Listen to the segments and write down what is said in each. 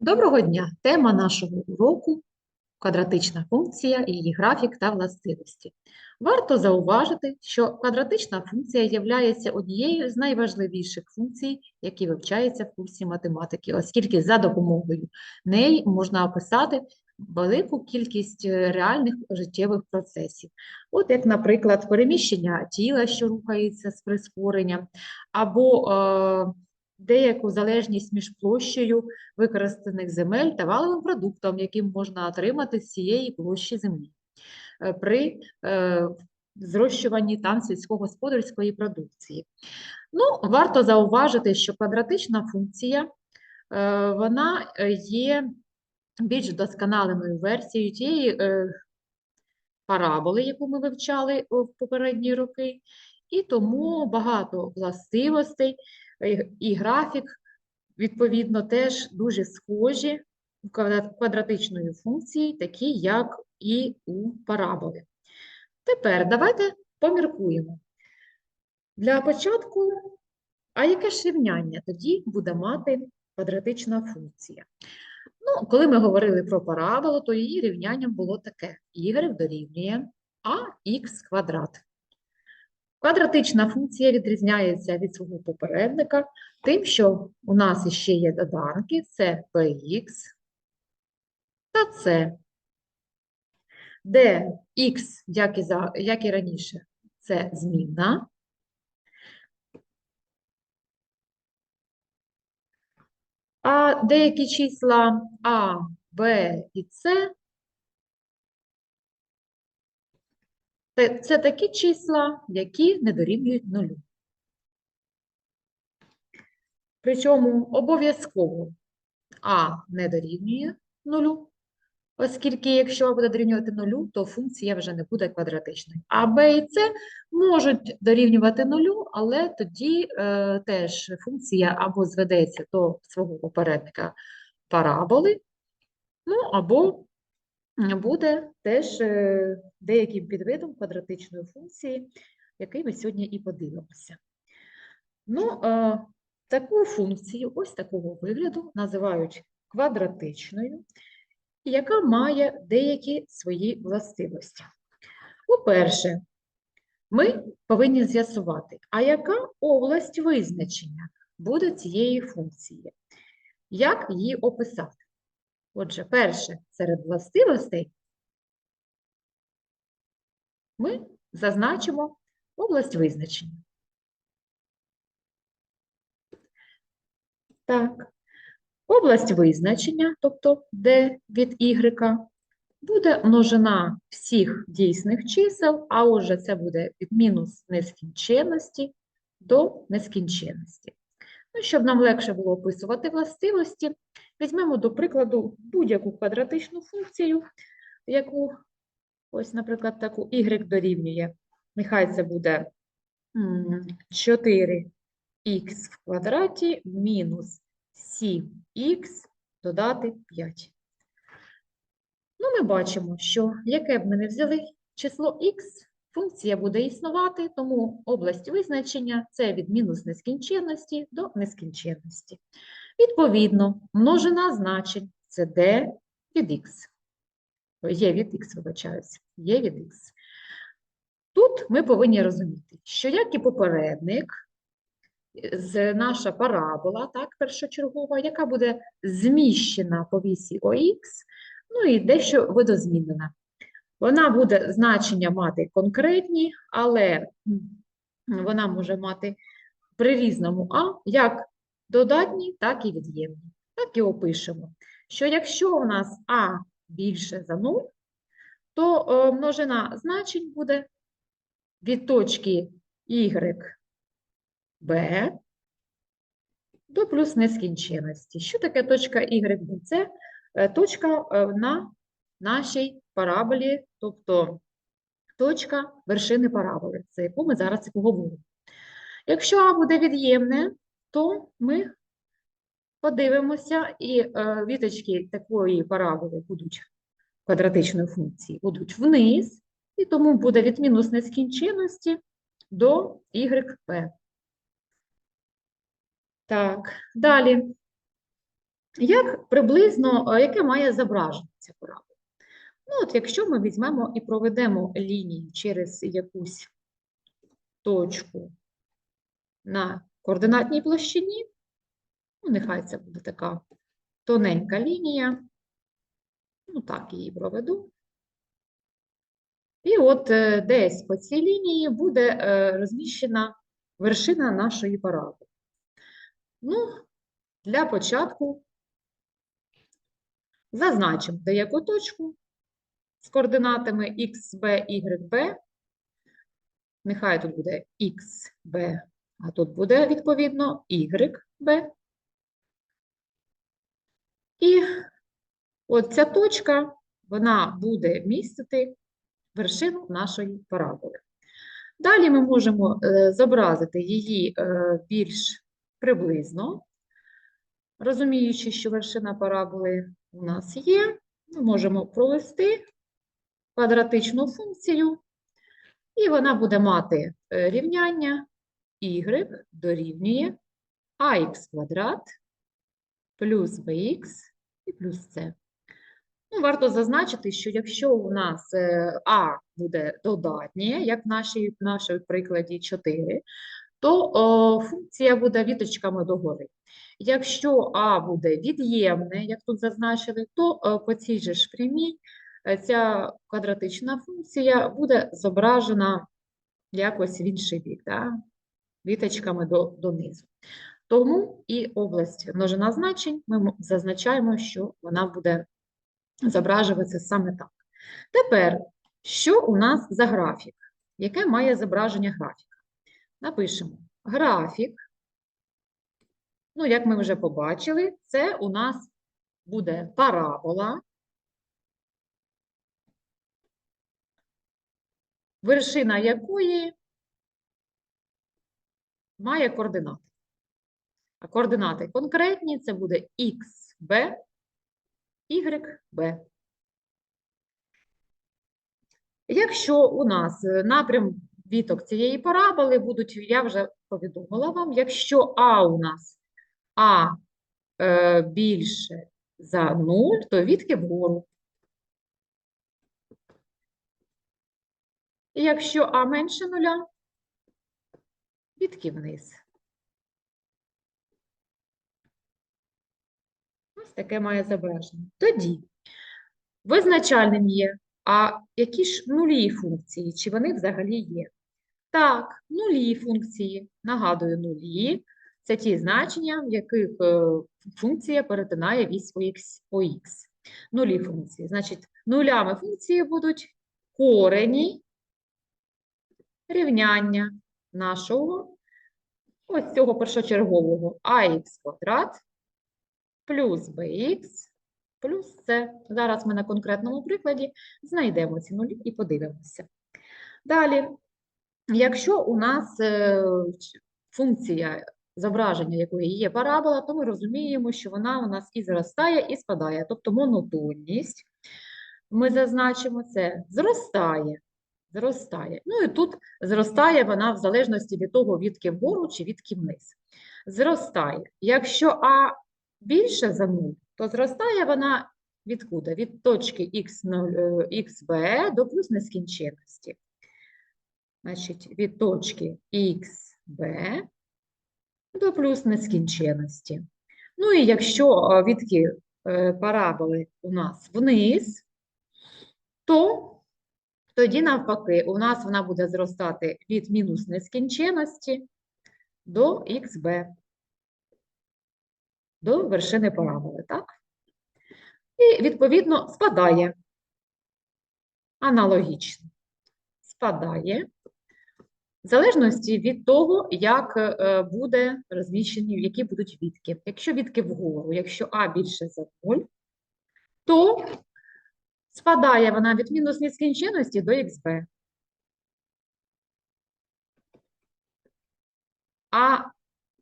Доброго дня! Тема нашого уроку квадратична функція, її графік та властивості. Варто зауважити, що квадратична функція є однією з найважливіших функцій, які вивчаються в курсі математики, оскільки за допомогою неї можна описати велику кількість е, реальних життєвих процесів. От як, наприклад, переміщення тіла, що рухається з прискоренням, або е, деяку залежність між площею використаних земель та валовим продуктом, яким можна отримати з цієї площі землі е, при е, зрощуванні там сільськогосподарської продукції. Ну, варто зауважити, що квадратична функція е, вона є більш досконаленою версією тієї параболи, яку ми вивчали в попередні роки, і тому багато властивостей і графік, відповідно, теж дуже схожі у квадратичної функції, такі, як і у параболи. Тепер давайте поміркуємо. Для початку, а яке ж рівняння тоді буде мати квадратична функція? Ну, Коли ми говорили про параболу, то її рівнянням було таке: y дорівнює ax квадрат. Квадратична функція відрізняється від свого попередника тим, що у нас ще є доданки, це px та c, де x, як і, за, як і раніше, це змінна, а деякі числа А, Б і С Це, такі числа, які не дорівнюють нулю. Причому обов'язково А не дорівнює нулю, оскільки, якщо буде дорівнювати нулю, то функція вже не буде квадратичною. А Б і С можуть дорівнювати нулю, але тоді е, теж функція або зведеться до свого попередника параболи, ну або буде теж е, деяким підвидом квадратичної функції, який ми сьогодні і подивимося. Ну, таку функцію, ось такого вигляду, називають квадратичною, яка має деякі свої властивості. По-перше, ми повинні з'ясувати, а яка область визначення буде цієї функції? Як її описати? Отже, перше, серед властивостей ми зазначимо область визначення. Так, область визначення, тобто d від y, буде множина всіх дійсних чисел, а отже, це буде від мінус нескінченності до нескінченності. Ну, Щоб нам легше було описувати властивості, візьмемо, до прикладу, будь-яку квадратичну функцію, яку, ось, наприклад, таку y дорівнює. Нехай це буде 4х в квадраті мінус 7х додати 5. Ну, ми бачимо, що яке б ми не взяли число х, Функція буде існувати, тому область визначення це від мінус нескінченності до нескінченності. Відповідно, множина значень це d від x. Є від x, вибачаюся, є від x. Тут ми повинні розуміти, що як і попередник, наша парабола, так, першочергова, яка буде зміщена по вісі ОХ, ну і дещо видозмінена. Вона буде значення мати конкретні, але вона може мати при різному А як додатні, так і від'ємні. Так і опишемо, що якщо у нас А більше за 0, то е, множина значень буде від точки Y B до плюс нескінченності. Що таке точка Y? Це е, точка е, на нашій параболі, тобто точка вершини параболи, за яку ми зараз і поговоримо. Якщо А буде від'ємне, то ми подивимося, і е, віточки такої параболи будуть квадратичної функції, будуть вниз, і тому буде від мінус нескінченності до YP. Так, далі. Як приблизно, е, яке має зображення ця парабола? Ну, от якщо ми візьмемо і проведемо лінію через якусь точку на координатній площині, ну, нехай це буде така тоненька лінія, ну так її проведу. І от е, десь по цій лінії буде е, розміщена вершина нашої параболи. Ну, для початку зазначимо деяку точку з координатами x, b, y, b. Нехай тут буде x, b, а тут буде, відповідно, y, b. І от ця точка, вона буде містити вершину нашої параболи. Далі ми можемо е, зобразити її е, більш приблизно, розуміючи, що вершина параболи у нас є, ми можемо провести квадратичну функцію, і вона буде мати е, рівняння y дорівнює ax квадрат плюс bx і плюс c. Ну, варто зазначити, що якщо у нас е, а буде додатнє, як в нашій, в нашій прикладі 4, то о, функція буде віточками догори. Якщо а буде від'ємне, як тут зазначили, то е, по цій же ж прямій е, ця квадратична функція буде зображена якось в інший бік, да? Віточками до, донизу. Тому і область множина значень ми зазначаємо, що вона буде зображуватися саме так. Тепер, що у нас за графік? Яке має зображення графіка? Напишемо графік. Ну, як ми вже побачили, це у нас буде парабола, вершина якої має координати. А координати конкретні це буде xb, YB. Якщо у нас е, напрям віток цієї параболи будуть, я вже повідомила вам, якщо А у нас А е, більше за 0, то вітки вгору. І якщо А менше нуля, вітки вниз. Ось таке має зображення. Тоді визначальним є, а які ж нулі функції, чи вони взагалі є? Так, нулі функції, нагадую, нулі – це ті значення, в яких е, функція перетинає вісь по х, по х. Нулі функції. Значить, нулями функції будуть корені рівняння нашого ось цього першочергового ax квадрат плюс bx плюс c. Зараз ми на конкретному прикладі знайдемо ці нулі і подивимося. Далі, якщо у нас е, функція зображення якої є парабола, то ми розуміємо, що вона у нас і зростає, і спадає. Тобто монотонність, ми зазначимо це, зростає. Зростає. Ну і тут зростає вона в залежності від того, відки вгору чи відки вниз. Зростає. Якщо А більше за 0, то зростає вона відкуди? Від точки x0, е, xb до плюс нескінченності. Значить, від точки xb до плюс нескінченності. Ну і якщо е, відки е, параболи у нас вниз, то тоді навпаки у нас вона буде зростати від мінус нескінченності до xb до вершини параболи, так? І, відповідно, спадає. Аналогічно. Спадає. В залежності від того, як е, буде розміщені, які будуть відки. Якщо відки вгору, якщо А більше за 0, то спадає вона від мінус нескінченності до xb. А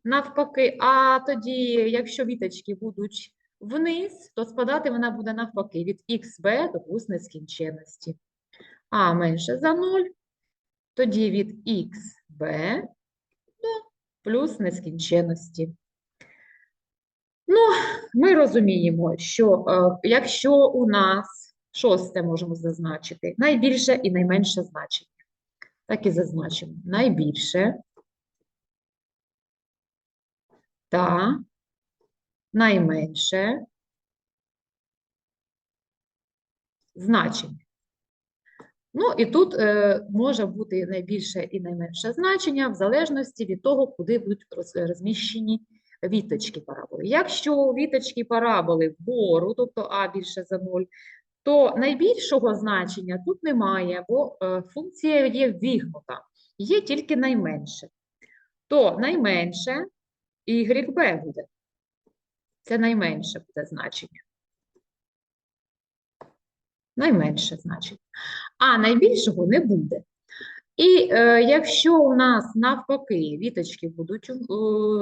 навпаки, а тоді, якщо віточки будуть вниз, то спадати вона буде навпаки від xb до плюс нескінченності. А менше за 0, тоді від xb до плюс нескінченності. Ну, ми розуміємо, що е, якщо у нас шосте можемо зазначити, найбільше і найменше значення. Так і зазначимо. Найбільше та найменше значення. Ну, і тут е, може бути найбільше і найменше значення в залежності від того, куди будуть розміщені віточки параболи. Якщо віточки параболи вгору, тобто А більше за 0, то найбільшого значення тут немає, бо е, функція є ввігнута. Є тільки найменше. То найменше YB буде. Це найменше буде значення. Найменше значення. А найбільшого не буде. І е, якщо у нас навпаки віточки будуть е,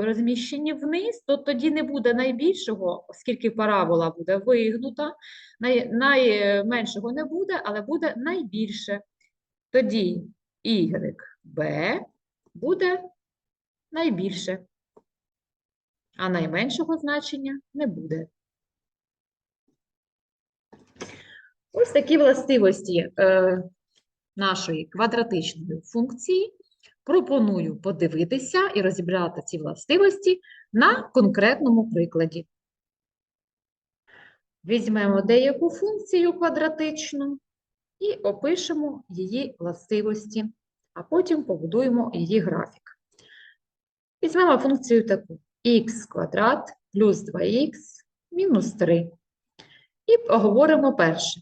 розміщені вниз, то тоді не буде найбільшого, оскільки парабола буде вигнута, най, найменшого не буде, але буде найбільше. Тоді YB буде найбільше, а найменшого значення не буде. Ось такі властивості е, нашої квадратичної функції. Пропоную подивитися і розібрати ці властивості на конкретному прикладі. Візьмемо деяку функцію квадратичну і опишемо її властивості, а потім побудуємо її графік. Візьмемо функцію таку х квадрат плюс 2х мінус 3. І поговоримо перше.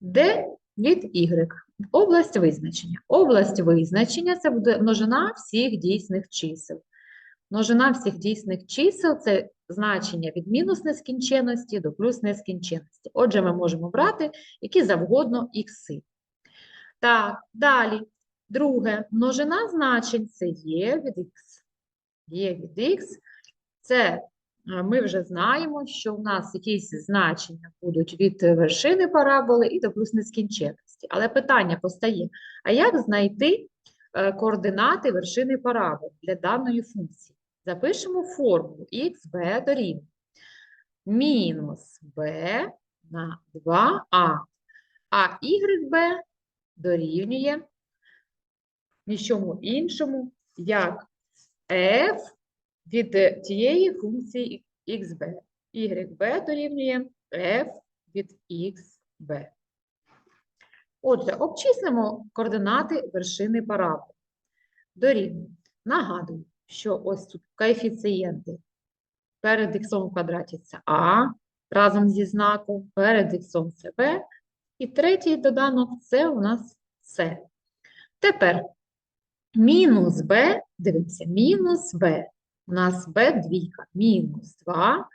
Де від y? Область визначення. Область визначення – це буде множина всіх дійсних чисел. Множина всіх дійсних чисел – це значення від мінус нескінченності до плюс нескінченності. Отже, ми можемо брати які завгодно ікси. Так, далі. Друге, множина значень – це є від х. Є від х – це ми вже знаємо, що в нас якісь значення будуть від вершини параболи і до плюс нескінченності. Але питання постає, а як знайти е, координати вершини параболи для даної функції? Запишемо формулу xb дорівнює мінус b на 2a, а YB дорівнює нічому іншому, як f від тієї функції xb. YB дорівнює f від xb. Отже, обчислимо координати вершини параболи. Дорівнює. Нагадую, що ось тут коефіцієнти перед х в квадраті це а разом зі знаком, перед х це b, і третій доданок це у нас c. Тепер мінус b, дивіться, мінус b. У нас b двійка, мінус 2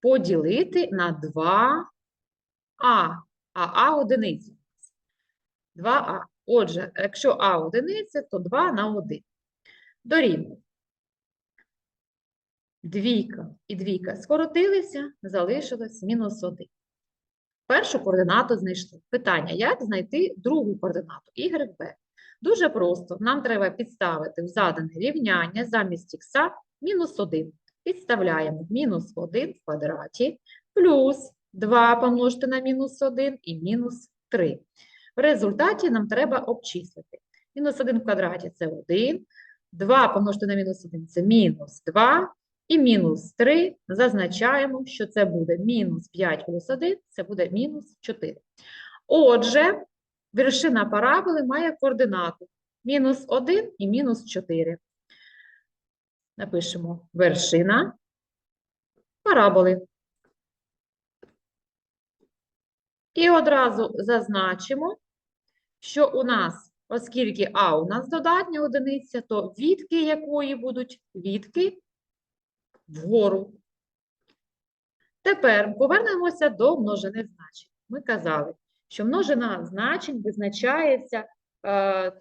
поділити на 2а, а а одиниця. 2а. Отже, якщо а одиниця, то 2 на 1. Дорівнює. Двійка і двійка скоротилися, залишилось мінус 1. Першу координату знайшли. Питання, як знайти другу координату YB? Дуже просто. Нам треба підставити в задане рівняння замість х мінус 1. Підставляємо мінус 1 в квадраті плюс 2 помножити на мінус 1 і мінус 3. В результаті нам треба обчислити. Мінус 1 в квадраті – це 1, 2 помножити на мінус 1 – це мінус 2, і мінус 3 зазначаємо, що це буде мінус 5 плюс 1, це буде мінус 4. Отже, вершина параболи має координату мінус 1 і мінус 4. Напишемо вершина параболи. І одразу зазначимо, що у нас, оскільки А у нас додатня одиниця, то відки якої будуть відки вгору. Тепер повернемося до множини значень. Ми казали, що множина значень визначається е,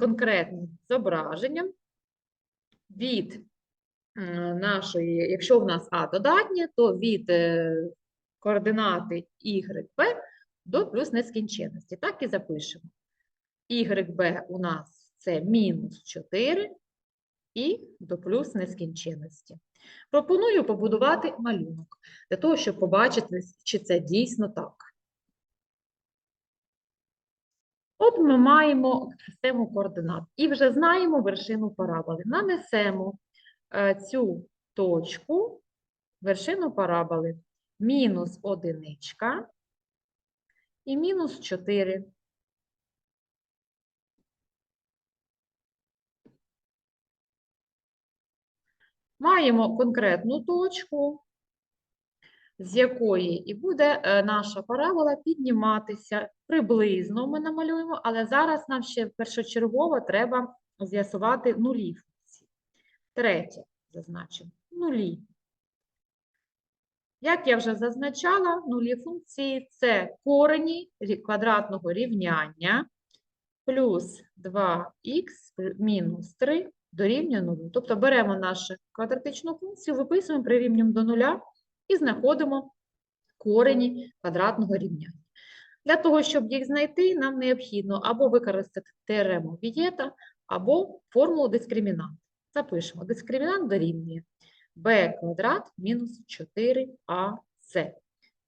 конкретним зображенням від е, нашої, якщо в нас А додатнє, то від е, координати YB до плюс нескінченності. Так і запишемо. YB у нас це мінус 4, і до плюс нескінченності. Пропоную побудувати малюнок для того, щоб побачити, чи це дійсно так. От ми маємо систему координат і вже знаємо вершину параболи. Нанесемо е, цю точку, вершину параболи, мінус одиничка і мінус 4. Маємо конкретну точку, з якої і буде е, наша парабола підніматися. Приблизно ми намалюємо, але зараз нам ще першочергово треба з'ясувати нулі функції. Третє зазначимо нулі. Як я вже зазначала, нулі функції – це корені квадратного рівняння плюс 2х мінус 3 дорівнює 0. Тобто беремо нашу квадратичну функцію, виписуємо, прирівнюємо до нуля і знаходимо корені квадратного рівняння. Для того, щоб їх знайти, нам необхідно або використати теорему Вієта, або формулу дискримінант. Запишемо, дискримінант дорівнює b квадрат мінус 4ac.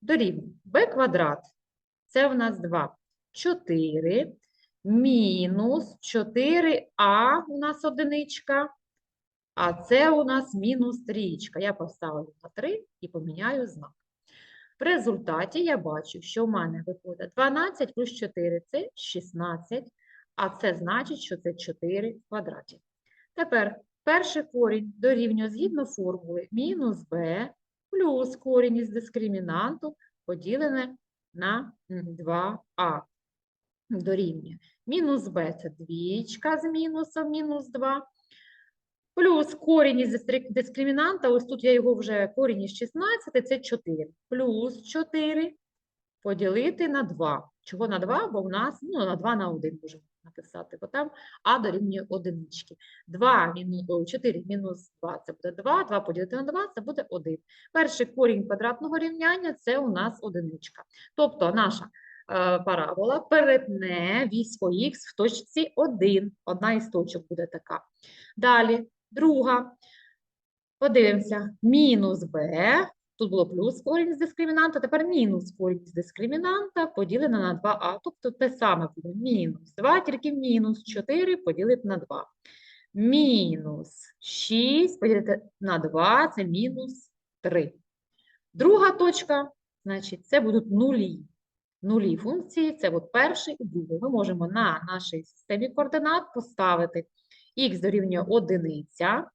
Дорівнює b квадрат, це в нас 2, 4, мінус 4а у нас одиничка, а це у нас мінус трієчка. Я поставлю на 3 і поміняю знак. В результаті я бачу, що в мене виходить 12 плюс 4 – це 16, а це значить, що це 4 в квадраті. Тепер перший корінь дорівнює згідно формули мінус b плюс корінь із дискримінанту поділене на 2а дорівнює. Мінус b – це двічка з мінусом мінус 2, Плюс корінь із дискримінанта, ось тут я його вже корінь із 16, це 4. Плюс 4 поділити на 2. Чого на 2? Бо в нас, ну, на 2 на 1 можемо написати, бо там а дорівнює одинички. 2 мінус, 4 мінус 2 це буде 2, 2 поділити на 2 це буде 1. Перший корінь квадратного рівняння це у нас одиничка. Тобто наша е, парабола перетне вісь х в точці 1. Одна із точок буде така. Dалі, друга. Подивимося. Мінус b. Тут було плюс корінь з дискримінанта, тепер мінус корінь з дискримінанта поділене на 2а. Тобто те саме буде мінус 2, тільки мінус 4 поділити на 2. Мінус 6 поділити на 2 – це мінус 3. Друга точка, значить, це будуть нулі. Нулі функції, це от перший і другий. Ми можемо на нашій системі координат поставити х дорівнює одиниця.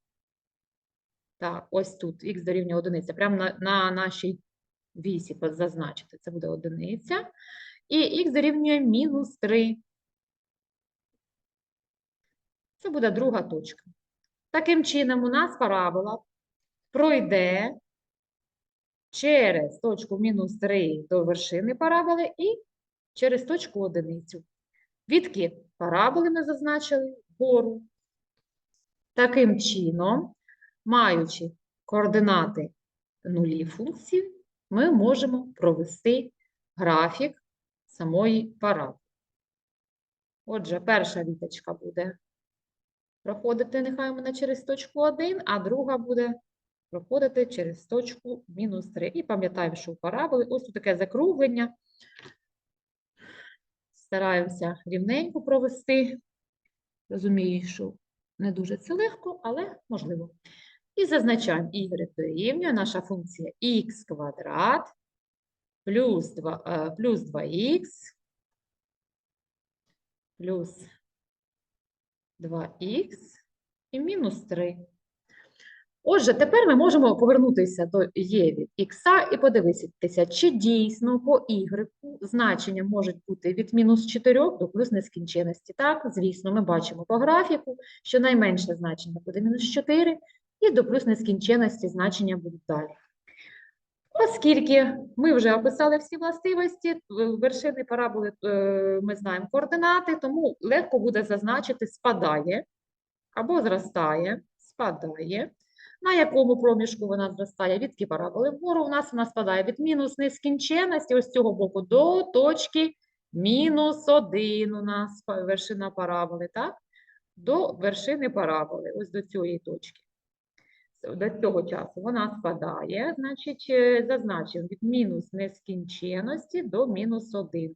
Так, ось тут х дорівнює одиниця. Прямо на, на нашій вісі зазначити. Це буде одиниця. І х дорівнює мінус 3. Це буде друга точка. Таким чином, у нас парабола пройде через точку мінус 3 до вершини параболи і через точку одиницю. Відки параболи ми зазначили вгору. Таким чином, маючи координати нулі функції, ми можемо провести графік самої параболи. Отже, перша віточка буде проходити, нехай мене через точку 1, а друга буде проходити через точку мінус 3. І пам'ятаємо, що у параболи ось тут таке закруглення. Стараємося рівненько провести. Розумію, що не дуже це легко, але можливо. І зазначаємо y дорівнює наша функція х квадрат плюс 2, е, плюс 2х плюс 2х і мінус 3. Отже, тепер ми можемо повернутися до є від х і подивитися, чи дійсно по y значення можуть бути від мінус 4 до плюс нескінченності. Так, звісно, ми бачимо по графіку, що найменше значення буде мінус 4, і до плюс нескінченності значення будуть далі. Оскільки ми вже описали всі властивості, вершини параболи е, ми знаємо координати, тому легко буде зазначити спадає або зростає, спадає. На якому проміжку вона зростає? Від параболи вгору у нас вона спадає від мінус нескінченності ось з цього боку до точки мінус 1 у нас вершина параболи, так? до вершини параболи, ось до цієї точки. До цього часу вона спадає, значить, е, зазначимо від мінус нескінченності до мінус 1.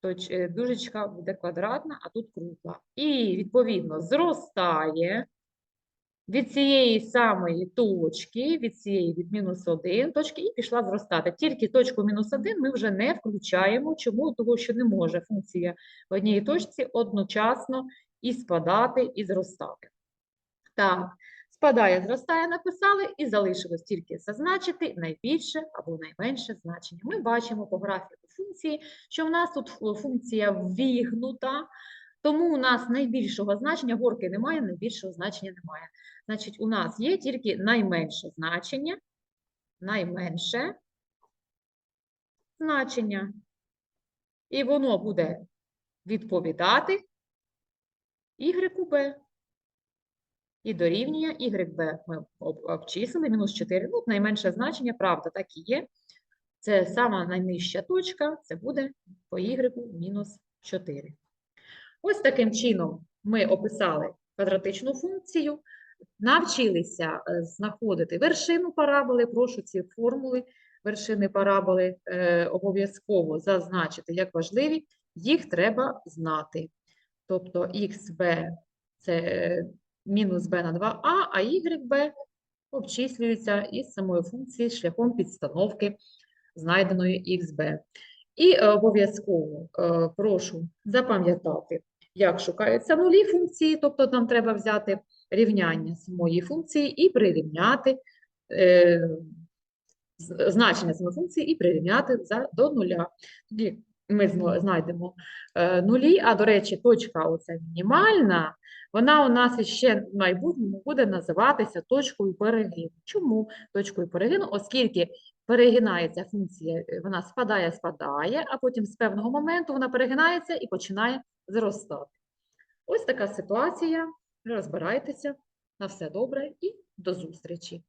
Точ, е, дужечка буде квадратна, а тут кругла. І, відповідно, зростає від цієї самої точки, від цієї від мінус 1 точки, і пішла зростати. Тільки точку мінус 1 ми вже не включаємо. Чому? Тому що не може функція в одній точці одночасно і спадати, і зростати. Так, спадає, зростає, написали, і залишилось тільки зазначити найбільше або найменше значення. Ми бачимо по графіку функції, що в нас тут функція ввігнута, тому у нас найбільшого значення, горки немає, найбільшого значення немає. Значить, у нас є тільки найменше значення, найменше значення. І воно буде відповідати YB. І дорівнює YB. Ми обчислили мінус 4. Ну, найменше значення, правда, так і є. Це сама найнижча точка, це буде по Y мінус 4. Ось таким чином ми описали квадратичну функцію, навчилися е, знаходити вершину параболи. Прошу ці формули вершини параболи е, обов'язково зазначити як важливі, їх треба знати. Тобто xb це е, мінус b на 2a, а YB обчислюється із самої функції шляхом підстановки знайденої xb. І обов'язково прошу запам'ятати, як шукаються нулі функції, тобто нам треба взяти рівняння самої функції і прирівняти е, значення самої функції і прирівняти за, до нуля. Тоді ми знайдемо е, нулі, а до речі, точка оця мінімальна, вона у нас ще в майбутньому буде називатися точкою перегину. Чому точкою перегину? Оскільки перегинається функція, е, вона спадає, спадає, а потім з певного моменту вона перегинається і починає зростати. Ось така ситуація. Розбирайтеся. На все добре і до зустрічі!